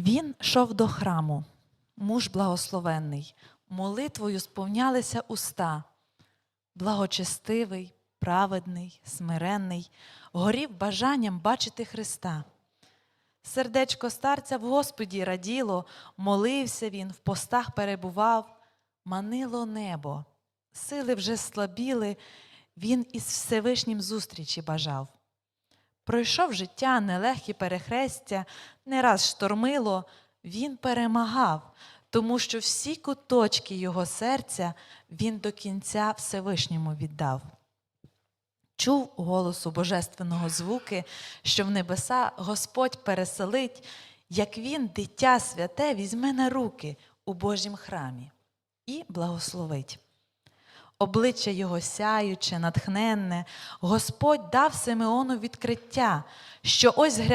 Він йшов до храму, муж благословенний, молитвою сповнялися уста, благочестивий, праведний, смиренний, горів бажанням бачити Христа. Сердечко старця в Господі раділо, молився він, в постах перебував, манило небо, сили вже слабіли, він із Всевишнім зустрічі бажав. Пройшов життя нелегкі перехрестя, не раз штормило, він перемагав, тому що всі куточки його серця він до кінця Всевишньому віддав. Чув голосу божественного звуки, що в небеса Господь переселить, як він, дитя святе, візьме на руки у Божім храмі і благословить. Обличчя його сяюче, натхненне, Господь дав Симеону відкриття, що ось